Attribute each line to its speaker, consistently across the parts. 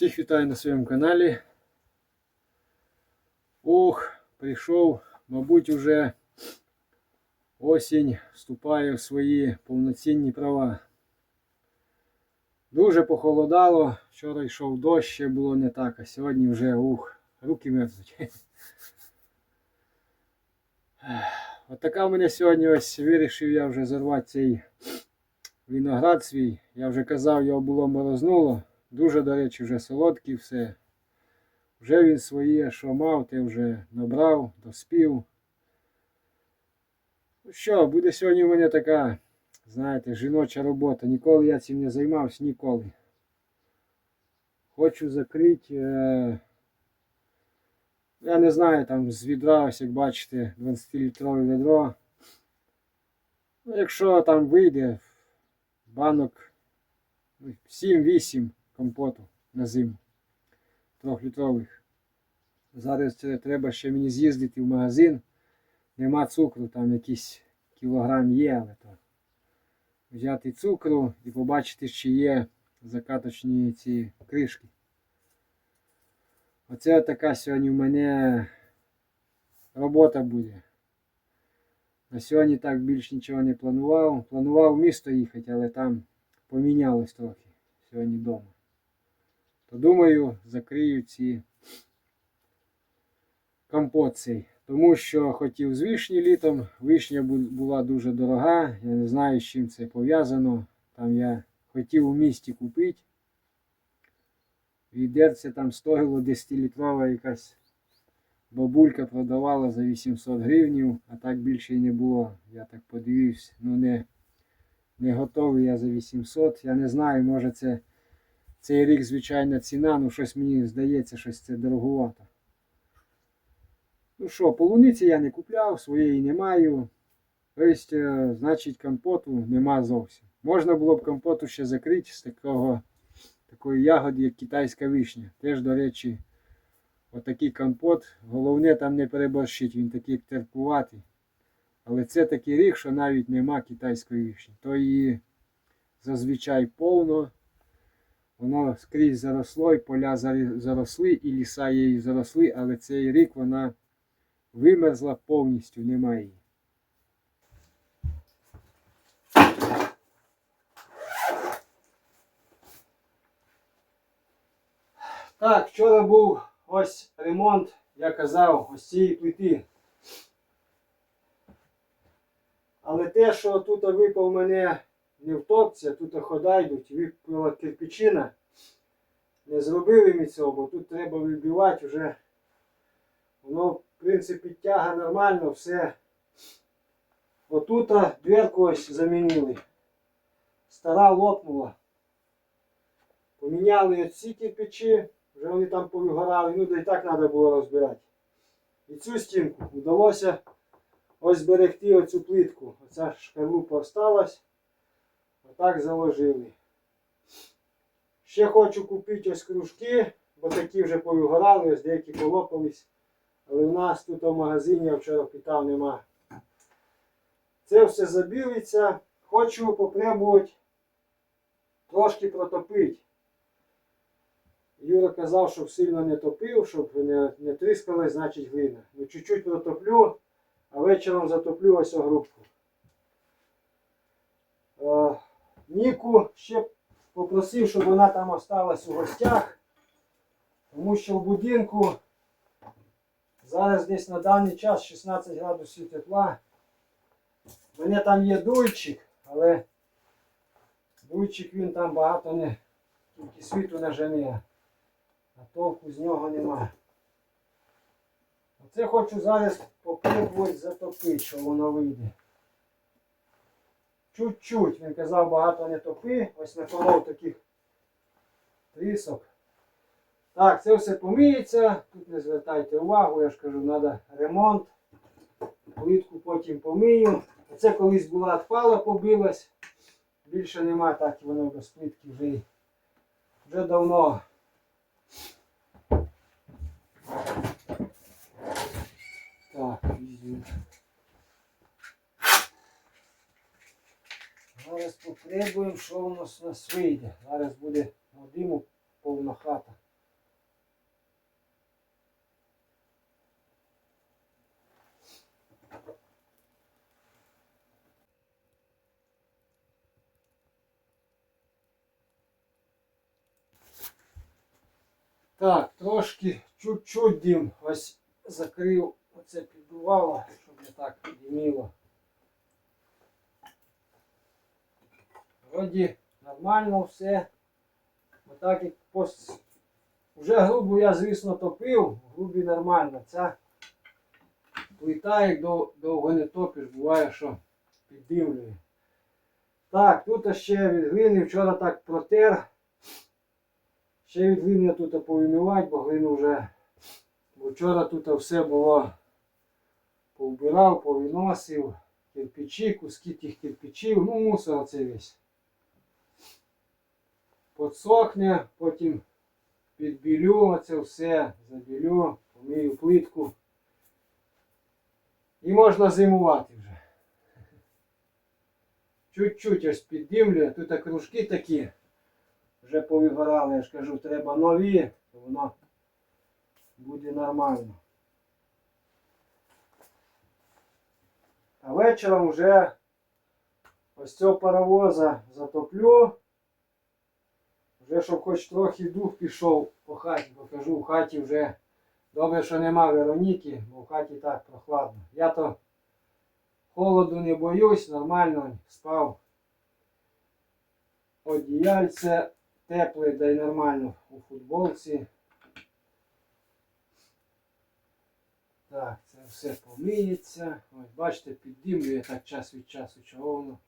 Speaker 1: Всех вітаю на своем канале. Ох, прийшов, мабуть, уже осінь вступає в свої повноцінні права. Дуже похолодало, вчора йшов дощ, ще було не так, а сьогодні вже ух, руки мерзнуть. От така в мене сьогодні ось вирішив я вже зарвати цей виноград свій. Я вже казав, його було морознуло. Дуже, до речі, вже солодкий все. Вже він своє, що мав, ти вже набрав, доспів. Ну що, буде сьогодні у мене така, знаєте, жіноча робота. Ніколи я цим не займався, ніколи. Хочу закрити, е, я не знаю, там з відра, ось як бачите, 20-літрове відро. Ну, якщо там вийде банок ну, 7-8 компоту на зиму трьохлітрових. Зараз треба ще мені з'їздити в магазин. Нема цукру, там якийсь кілограм є, але то взяти цукру і побачити, чи є закаточні ці кришки. Оце така сьогодні в мене робота буде. На сьогодні так більш нічого не планував. Планував в місто їхати, але там помінялось трохи сьогодні вдома. То думаю, закрию ці компот цей. Тому що хотів з вишні літом. Вишня була дуже дорога. Я не знаю, з чим це пов'язано. Там я хотів у місті купити. Відерце там стоїло 10-літрова якась бабулька продавала за 800 гривнів, а так більше не було. Я так подивився. Ну не, не готовий я за 800. Я не знаю, може це цей рік звичайна ціна, ну щось мені здається, щось це дороговато. Ну що, полуниці я не купляв, своєї не маю. Тобто, е, значить, компоту нема зовсім. Можна було б компоту ще закрити з такого, такої ягоди, як китайська вишня. Теж, до речі, отакий компот. Головне там не переборщить, він такий терпуватий. Але це такий рік, що навіть нема китайської вишні. То її зазвичай повно. Воно скрізь заросло, і поля заросли, і ліса її заросли, але цей рік вона вимерзла повністю, немає її. Так, вчора був ось ремонт, я казав, ось цієї плити. Але те, що тут випав мене не втопця, тут хода йдуть, випала кирпичина. Не зробили ми цього, бо тут треба вибивати вже. Воно, в принципі, тяга нормально, все. Отут дверку ось замінили. Стара лопнула. Поміняли ці кирпичі, вже вони там повигорали, ну да і так треба було розбирати. І цю стінку вдалося ось зберегти оцю плитку. Оця шкарлупа осталась. Отак заложили. Ще хочу купити ось кружки, бо такі вже повигорали, ось деякі полопались. Але в нас тут в магазині я вчора питав нема. Це все забілиться. Хочу попробувати трошки протопити. Юра казав, щоб сильно не топив, щоб не, не тріскалась, значить глина. Ну, чуть-чуть протоплю, а вечором затоплю ось о грубку. Е, Ніку ще попросив, щоб вона там осталась у гостях, тому що в будинку зараз десь на даний час 16 градусів тепла. У мене там є дуйчик, але дуйчик він там багато не тільки світу не жене, а толку з нього немає. Оце хочу зараз попробувати затопити, що воно вийде. Чуть-чуть. Він казав, багато не топи. Ось наколов таких трісок. Так, це все помиється. Тут не звертайте увагу, я ж кажу, треба ремонт. Плитку потім помию. Оце колись була отпала, побилась. Більше нема, так і воно без плитки вже, вже давно. Так, візьму. Зараз попробуємо, що у нас у нас вийде. Зараз буде диму повна хата. Так, трошки чуть-чуть дим ось закрив, оце підбивало, щоб не так диміло. Вроді нормально все. Отак як пос... Вже грубу я, звісно, топив, грубі нормально. Ця плита, як дов- довго не топиш, буває, що піддимлює. Так, тут ще від глини вчора так протер. Ще від глини тут повимивати, бо глину вже. Вчора тут все було повбирав, повиносив, кирпичі, куски тих кирпичів, ну мусор оце весь. Подсохне, потім підбілю оце все, забілю, помию плитку. І можна зимувати вже. Чуть-чуть ось піддимлює. Тут кружки такі вже повигорали, я ж кажу, треба нові, то воно буде нормально. А вечором вже ось цього паровоза затоплю. Вже щоб хоч трохи дух пішов по хаті, бо кажу, в хаті вже добре, що нема Вероніки, бо в хаті так прохладно. Я то холоду не боюсь, нормально спав. Одіяльце тепле, да й нормально у футболці. Так, це все помиється. Ось бачите, піддимлює так час від часу, чого воно.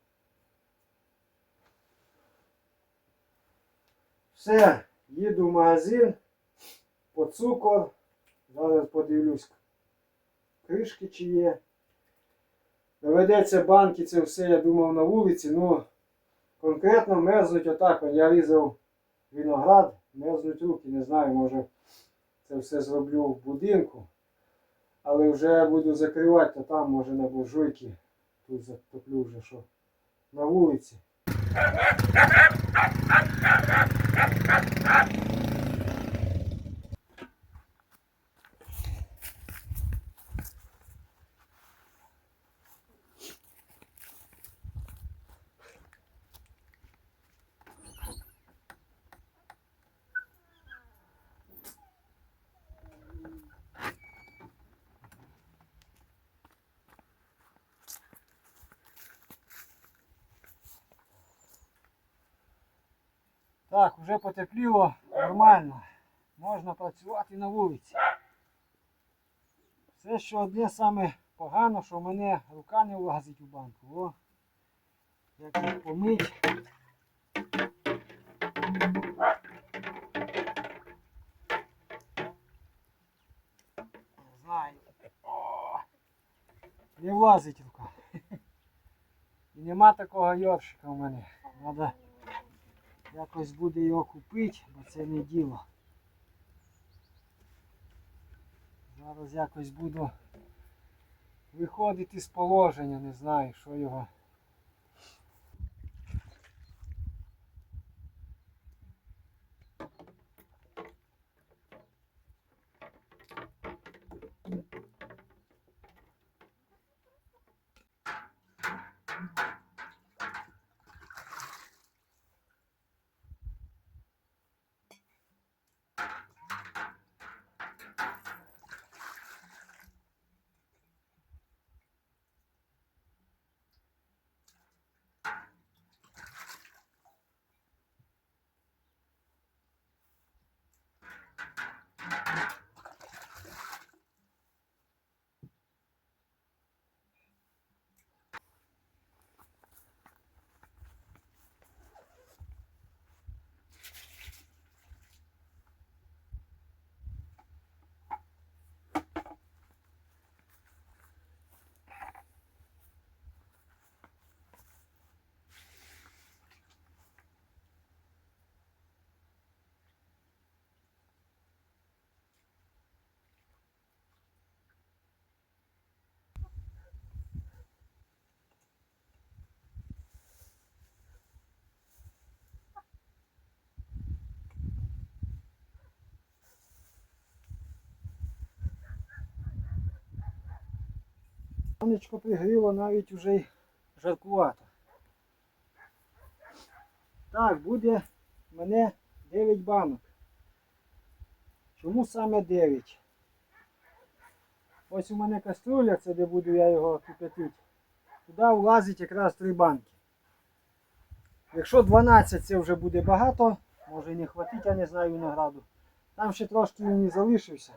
Speaker 1: Все, їду в магазин по цукор. Зараз подивлюсь кришки чи є. Доведеться банки, це все, я думав, на вулиці, ну конкретно мерзнуть отак. Я різав виноград, мерзнуть руки, не знаю, може це все зроблю в будинку. Але вже буду закривати, то там може на буржуйки. Тут затоплю вже що на вулиці. Так, вже потепліло нормально. Можна працювати на вулиці. Все, що одне саме погано, що в мене рука не влазить у банку. О, як їх помить. Не знаю. О, не влазить рука. І нема такого йоршика в мене. Надо Якось буде його купити, бо це не діло. Зараз якось буду виходити з положення, не знаю, що його. Сонечко пригріло навіть уже й жаркувато. Так, буде мене 9 банок. Чому саме 9? Ось у мене каструля, це де буду я його кипятити. Туди влазить якраз три банки. Якщо 12 це вже буде багато, може і не хватить, я не знаю винограду. Там ще трошки він і залишився.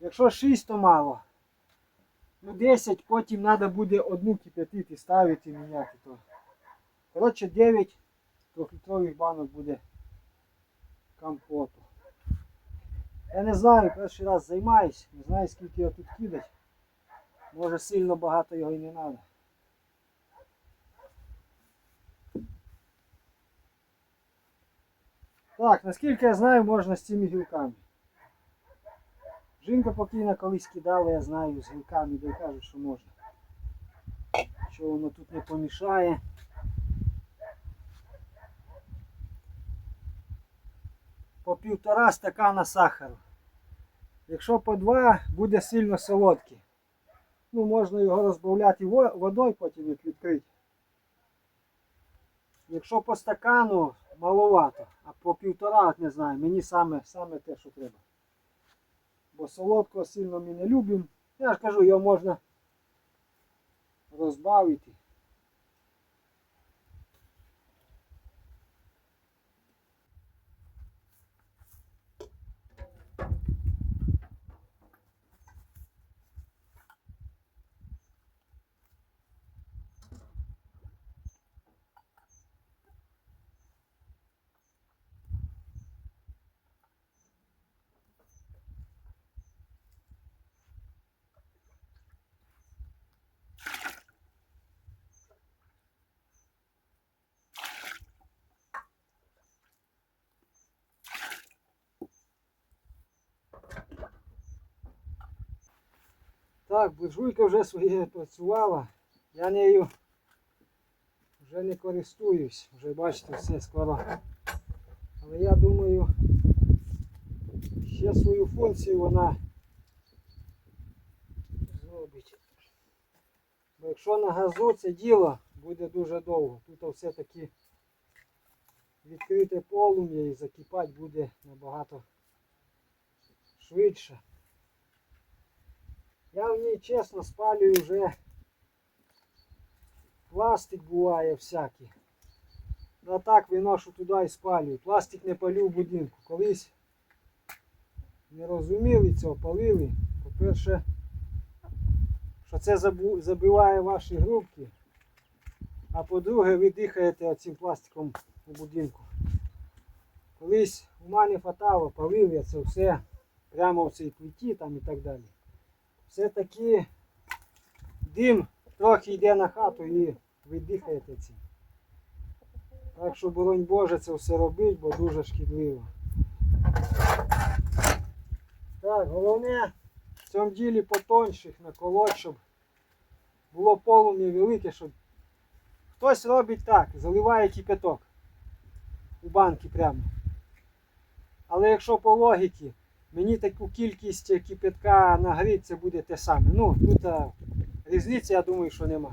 Speaker 1: Якщо 6, то мало. Ну 10, потім треба буде одну кипятити, ставити, міняти. То. Коротше 9 трьохлітрових банок буде компоту. Я не знаю, перший раз займаюсь, не знаю скільки його тут кидать. Може сильно багато його і не треба. Так, наскільки я знаю, можна з цими гілками. Жінка покійна колись кидала, я знаю, з гілками, де кажуть, що можна. Що воно тут не помішає. По півтора стакана сахару. Якщо по два, буде сильно солодкий. Ну, можна його розбавляти во- водою, потім як відкрити. Якщо по стакану маловато, а по півтора, не знаю, мені саме, саме те, що треба. Бо солодкого сильно ми не любимо. Я ж кажу, його можна розбавити. Так, буржуйка вже своє працювала. Я нею вже не користуюсь. Вже бачите, все скоро. Але я думаю, ще свою функцію вона зробить. Бо якщо на газу це діло буде дуже довго. Тут все-таки відкрите полум'я і закипати буде набагато швидше. Я в ній чесно спалюю вже пластик буває всякий. А так виношу туди і спалюю. Пластик не палю в будинку. Колись не розуміли цього, палили. По-перше, що це забиває ваші грубки. А по-друге, ви дихаєте цим пластиком у будинку. Колись у мене фатало, палив я це все прямо в цій плиті там і так далі все-таки дим трохи йде на хату і ви дихаєте цим. Так що, боронь Боже, це все робить, бо дуже шкідливо. Так, головне в цьому ділі потонших наколоть, щоб було полум'я велике, щоб хтось робить так, заливає кипяток у банки прямо. Але якщо по логіки, мені таку кількість кипятка нагріти, це буде те саме. Ну, тут а, різниці, я думаю, що нема.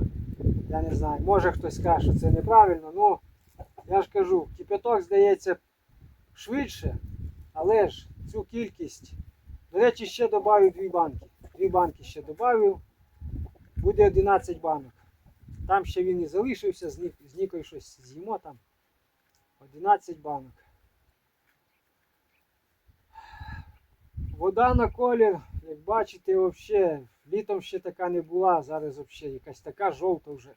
Speaker 1: Я не знаю. Може хтось скаже, що це неправильно, ну я ж кажу, кипяток здається швидше, але ж цю кількість. До речі, ще додаю дві банки. Дві банки ще додаю. Буде 11 банок. Там ще він і залишився, з Нікою щось з'їмо там. 11 банок. Вода на колір, як бачите, вообще, літом ще така не була, зараз взагалі якась така жовта вже.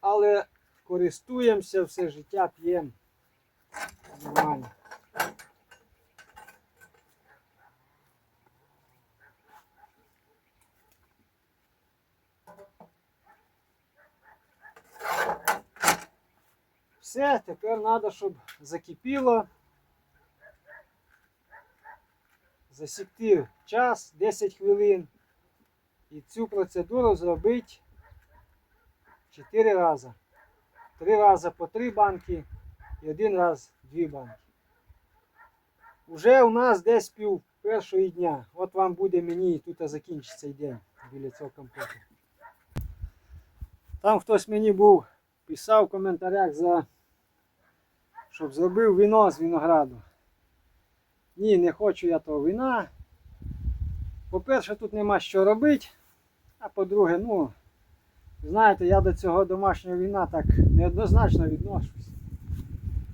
Speaker 1: Але користуємося все життя, п'ємо. Нормально. Все, тепер треба, щоб закипіло. Засікти час 10 хвилин і цю процедуру зробити 4 рази. 3 рази по 3 банки і один раз 2 банки. Уже у нас десь пів першої дня. От вам буде мені і тут закінчиться день біля цього компоту. Там хтось мені був, писав в коментарях за щоб зробив вино з винограду. Ні, не хочу я того вина. По-перше, тут нема що робити. А по-друге, ну, знаєте, я до цього домашнього вина так неоднозначно відношусь.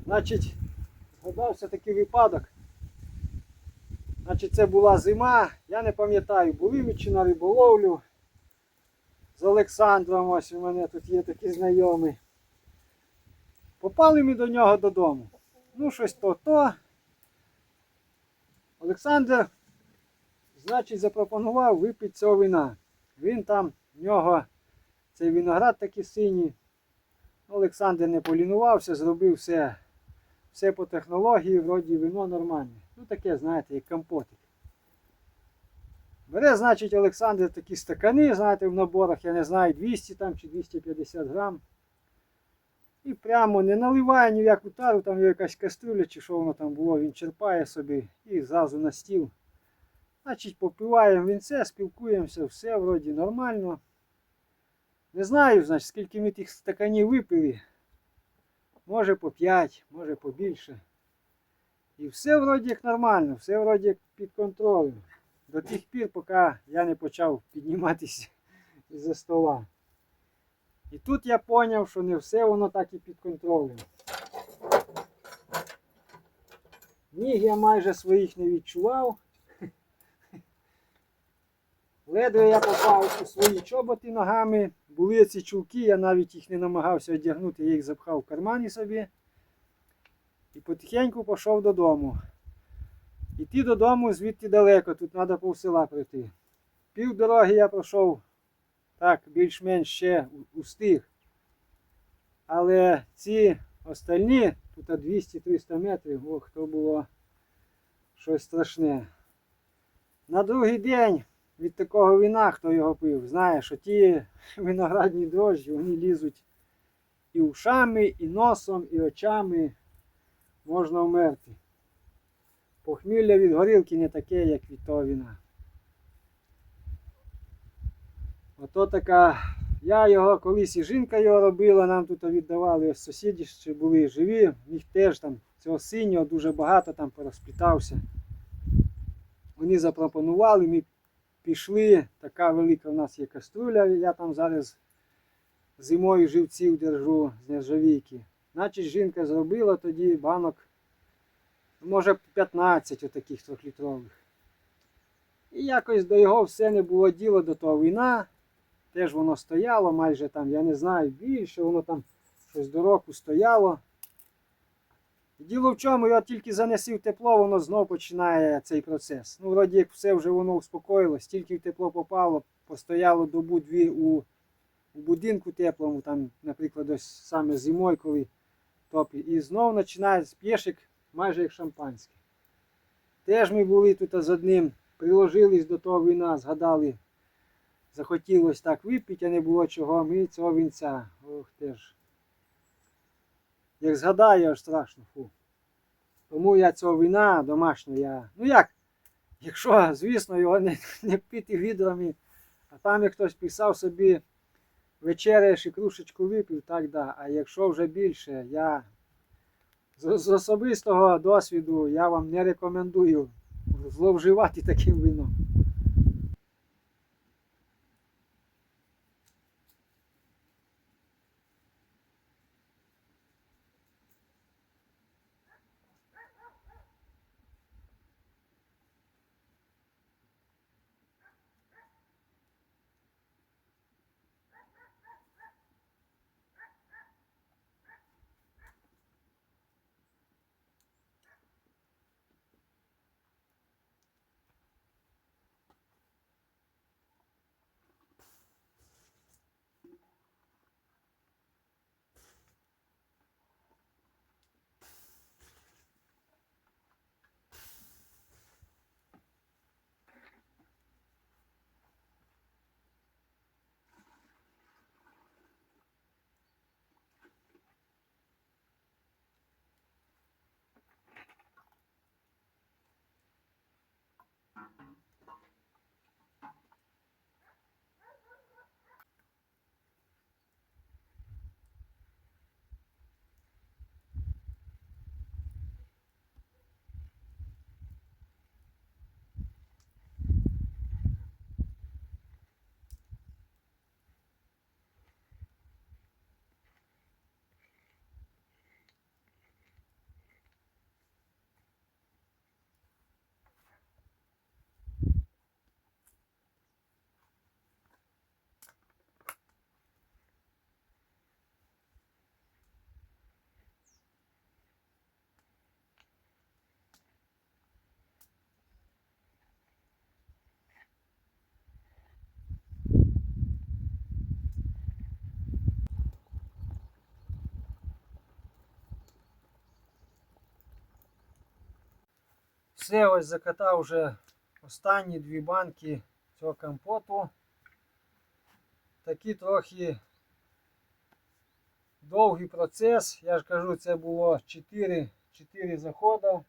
Speaker 1: Значить, згадався такий випадок. Значить, це була зима, я не пам'ятаю, були ми чи на риболовлю з Олександром, ось у мене тут є такі знайомі. Попали ми до нього додому. Ну, щось то-то. Олександр, значить, запропонував випити цього вина. Він там, в нього цей виноград такий синій. Олександр не полінувався, зробив все, все по технології, вроді вино нормальне. Ну таке, знаєте, як компотик. Бере, значить, Олександр такі стакани, знаєте, в наборах, я не знаю, 200 там чи 250 грам. І прямо не наливає ні в яку тару, там є якась кастрюля чи що воно там було, він черпає собі і зразу на стіл. Значить, попиваємо вінце, спілкуємося, все вроді нормально. Не знаю, значить, скільки ми тих стаканів випили. Може по 5, може побільше. І все вроді як нормально, все вроді як під контролем. До тих пір, поки я не почав підніматися із-за стола. І тут я зрозумів, що не все воно так і під контролем. Ніг я майже своїх не відчував. Ледве я попав у свої чоботи ногами. Були ці чулки, я навіть їх не намагався одягнути, я їх запхав в кармані собі. І потихеньку пішов додому. Іти додому звідти далеко, тут треба пов села пройти. Пів дороги я пройшов так, більш-менш ще устиг. Але ці остальні, тут 200-300 метрів, ох, то було щось страшне. На другий день від такого вина, хто його пив, знає, що ті виноградні дрожжі, вони лізуть і ушами, і носом, і очами можна вмерти. Похмілля від горілки не таке, як від того вина. Ото така. Я його колись і жінка його робила, нам тут віддавали ось сусіді ще були живі, них теж там цього синього дуже багато там порозплітався. Вони запропонували, ми пішли, така велика в нас є каструля, я там зараз зимою живців держу з нержавійки. Значить, жінка зробила тоді банок, може 15 отаких трьохлітрових. І якось до його все не було діло до того вина. Теж воно стояло майже там, я не знаю, більше, воно там щось до року стояло. Діло в чому, його тільки занесив тепло, воно знов починає цей процес. Ну, вроді як все вже воно успокоїлось, тільки в тепло попало, постояло добу дві у, будинку теплому, там, наприклад, ось саме зимою, коли топі. І знов починає п'єшик майже як шампанське. Теж ми були тут з одним, приложились до того вина, згадали, захотілося так випити, а не було чого, ми цього вінця. Ох теж. Як згадаю, аж страшно. Фу. Тому я цього вина домашнього, я. Ну як? Якщо, звісно, його не, не пити відрами, а там як хтось писав собі вечеряєш і крушечку випив, так да. А якщо вже більше, я з, з особистого досвіду я вам не рекомендую зловживати таким вином. Все, ось закатав вже останні дві банки цього компоту. Такий трохи довгий процес. Я ж кажу, це було 4, 4 заходи.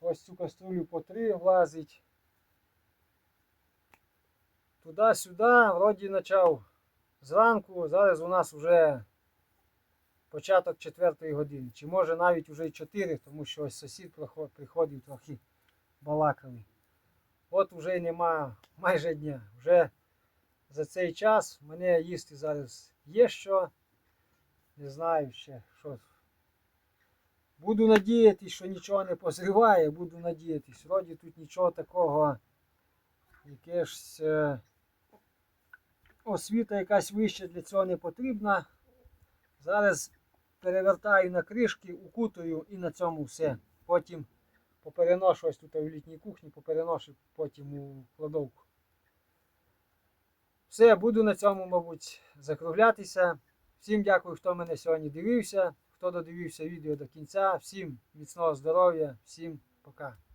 Speaker 1: Ось цю каструлю по 3 влазить. Туди-сюди, вроді почав зранку, зараз у нас вже початок 4 години. Чи може навіть вже й 4, тому що ось сусід приходив трохи балакали. От вже нема майже дня. Вже за цей час мене їсти зараз є що. Не знаю ще що. Буду надіятись, що нічого не позриває, буду надіятись. Вроді тут нічого такого, якесь е, освіта якась вища для цього не потрібна. Зараз перевертаю на кришки, укутую і на цьому все. Потім попереношу ось тут в літній кухні, попереношу потім у кладовку. Все, буду на цьому, мабуть, закруглятися. Всім дякую, хто мене сьогодні дивився, хто додивився відео до кінця. Всім міцного здоров'я, всім пока.